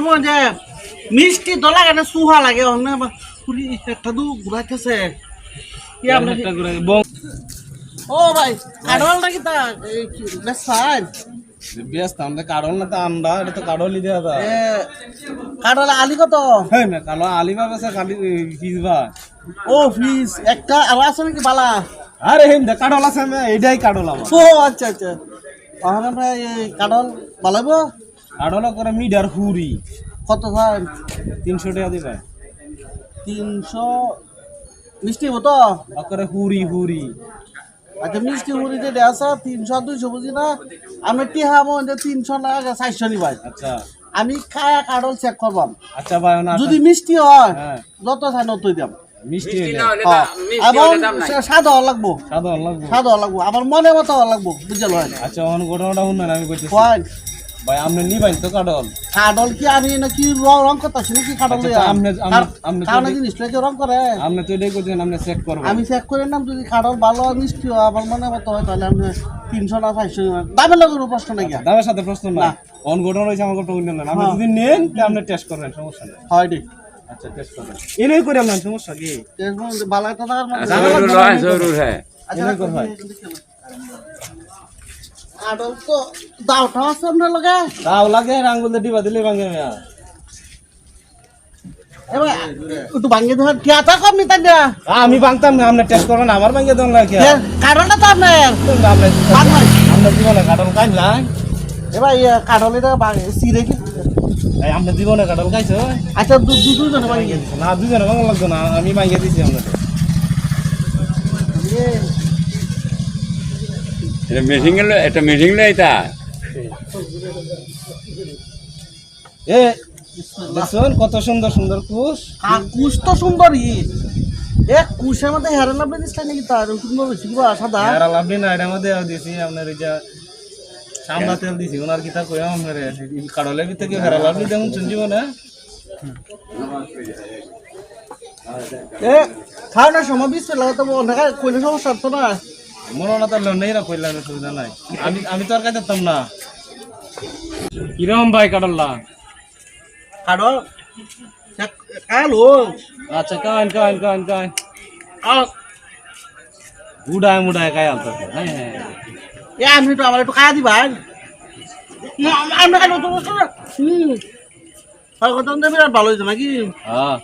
এরকম যে মিষ্টি তো লাগে না সুহা লাগে অন্য পুরি একটা দু ঘুরাইতেছে ও ভাই কাডল নাকি তা কি, বেশ আমরা না তো আমরা এটা তো কারণই দেওয়া কাডল আলি কত? হ্যাঁ না কালো ও ফিস একটা আর আছে নাকি বালা? আরে হেম দে কাডল আছে এইটাই কাডল আমার ও আচ্ছা আচ্ছা। কাডল বালাবো? কাডল করে মিডার হুরি। কত ফাইন তিনশো টাকা দিবে। তিনশো? মিষ্টি মতো করে হুরি হুরি। আচ্ছা মিষ্টি মুড়ি যে দেওয়া তিনশো দুইশো বুঝি না? আমি টিহা মধ্যে তিনশো না চারশো নি ভাই। আচ্ছা। আমি খায়া কাডল চেক করবাম। আচ্ছা ভাই যদি মিষ্টি হয় হ্যাঁ। যত চাই নতই দাম মিষ্টি হওয়া লাগবো। সাধারণ লাগবে। স্বাদ হওয়া লাগবো। আমার মনে মতো হওয়া লাগবো বুঝল হয় আচ্ছা অন ঘটনাটা শুনলেন আমি কইতেছি। হয়। ভাই আপনি নিবেন তো কাডল কাডল কি আমি নাকি রং করতেছি নাকি কাডল আপনি আপনি কারণ জিনিস লাগে রং করে। আপনি তো এটাই করছেন আপনি চেক করবেন আমি চেক করে নাম যদি কাডল ভালো মিষ্টি হয় আমার মনে মতো হয় তাহলে আপনি তিনশো না চারশো দামের লাগে প্রশ্ন নাকি দামের সাথে প্রশ্ন না। অনঘটন রয়েছে আমার কথা বললেন আপনি হ্যাঁ। যদি নেন তাহলে আপনি টেস্ট করবেন সমস্যা নেই। হয় ঠিক আচ্ছা টেস্ট করবেন। এটাই করে আপনার সমস্যা কি? টেস্ট ভালো একটা আচ্ছা, জরুর হয় জরুর হ্যাঁ। আচ্ছা তো দাওটা আছে আপনার লগে তাও লাগে আঙ্গুল দিয়ে দিবা দিলে ভাঙে মিয়া আমি ভাঙতাম না আপনি টেস্ট করবেন আমার ভাঙে দেন লাগে কাডলটা তো আপনার আপনার জীবনে কাটল খাই না এবার কাডল এটা সিরে কি? আপনার জীবনে কাটল খাইছো আচ্ছা দুজনে ভাঙ্গি না দুজনে ভাঙা লাগতো না আমি ভাঙিয়ে দিছি আপনাকে এটা মিটিং এটা মিটিং এটা। এ দেখুন কত সুন্দর সুন্দর কুশ? কুশ তো সুন্দরই। এ কুশের মধ্যে হেরে না বেদিসটা নাকি তার সুন্দর হয়েছে কি বা সাদা আর লাভলি না এটা মধ্যে দিছি আপনার এই যে সামলা তেল দিছি ওনার কিতা কই আপনার কাটলের ভিতরে কি হেরা লাভলি দেখুন শুনছি না এ খাওয়ানোর সময় বিষ লাগাতে অনেক কইলে সমস্যা তো না। না কইলাম সুবিধা নাই। আমি আমি তো আর কাছে যেতাম না। কিরম ভাই কাটল্লা কালো আচ্ছা কান কান কান কান কাল। উড়ায় মুড়ায় কাই আলতো হ্যাঁ হ্যাঁ এ আমি তো আমার একটু খাওয়া দিবা। আমি কেন তো হুম। আর কত বিরাট ভালো হয়েছে নাকি? হ্যাঁ।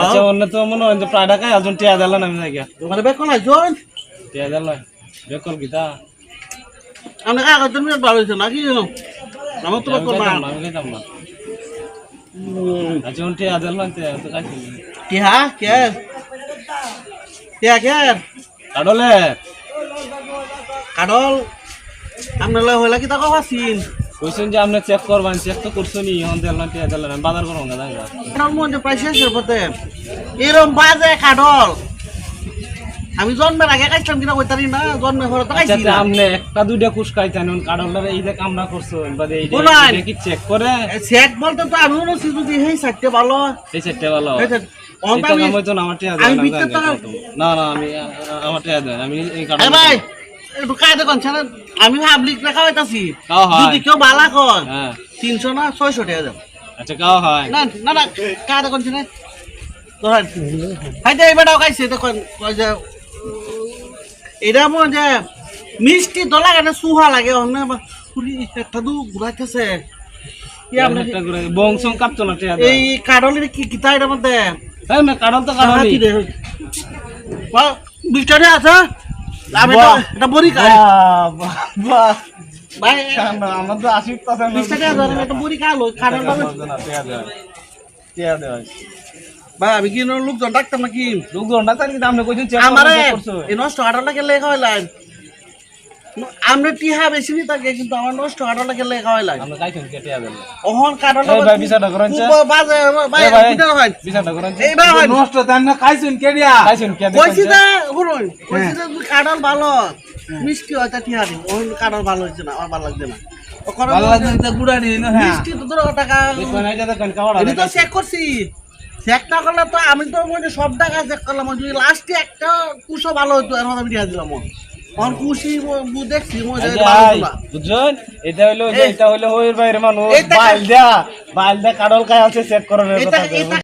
আচ্ছা অন্য তো মনে হয় প্রায় কাই আলজন টিয়া দিলাম আমি নাকি ওখানে বেক করা বেকল গীতা আমি নাকি আমার তো করবা আমি না আচ্ছা তো কে কাডল আপনার লয় হইলা কি তা কথা চিন কইছেন যে আপনি চেক করবেন চেক তো বাজার করব না জায়গা কাডল মধ্যে প্রায় শেষের এরম বাজে কাডল আমি জন্মের আগে খাইছিলাম কিনা কইতারি না জন্মের পরে তো খাইছি না আপনি একটা দুইটা কুশ খাইতেন কাটলের এই যে কামনা করছ বাদে এই যে কি চেক করে। সেট বলতে তো আমি মনে হচ্ছি যদি হেই সাইডটা ভালো। এই সেটটা ভালো। আমি- না না না আমি আমার টিয়া দেন আমি এই এ ভাই একটু কায়দা করছে না আমি পাবলিক রেখা হইতাছি যদি কেউ বালা কর হ্যাঁ। তিনশো না ছয়শো টাকা দাও আচ্ছা খাওয়া হয়। না না না কায়দা করছে না ধরেন। হাইতে এই বেটাও খাইছে দেখুন কয় যে এটা মনে যে মিষ্টি তো লাগে না সুহা লাগে অন্য পুরি একটা দু ঘুরাইতেছে করে বংশং কাটতো না এই কাডলের কি কিতা এটার মধ্যে হ্যাঁ না কাটল তো কাটল হাতি রে বিষ্টারে আছে আমি তো বাহ। এটা বড়ি খাই ভাই আমার তো আশি পার্সেন্ট বিষ্টারে আছে। আমি একটা বড়ি খালো কাডল ভাই আমি কি লোকজন ডাকতাম নাকি? লোকজন ডাক্তার কিন্তু আপনি কইছেন আমারে এই নষ্ট কাডলটাকে লেখা হইলাম আমরা টিহা বেশি নি থাকে কিন্তু আমার নষ্ট কাডলটাকে লেখা হইলাম আপনি খাইছেন কে টিয়া ওহন কাডলটা এই ভাই, বিচারটা করেন যে। বাজে ভাই বিচার হয় বিচারটা করেন এই ভাই নষ্ট দেন না খাইছেন কে দিয়া? খাইছেন কইছি না শুনুন কইছি না তুই ভালো মিষ্টি হয় তা টিহা দি ওহন ভালো হইছে না আমার ভালো লাগছে না। গুড়া নিয়ে না হ্যাঁ। মিষ্টি তো তোর টাকা। এটা তো চেক করছি। চেক না করলে তো আমি তো মনে সব টাকা চেক করলাম। যদি লাস্টে একটা কুশো ভালো হতো এর মধ্যে আমি দিয়া দিলাম। খুশি দেখছি বুঝছেন? এটা এই- এটা হলো হইর বাইরে মানুষ বাইল দেয়া বাইল দেয়া কাডল কায় আছে চেক করার এটা কথা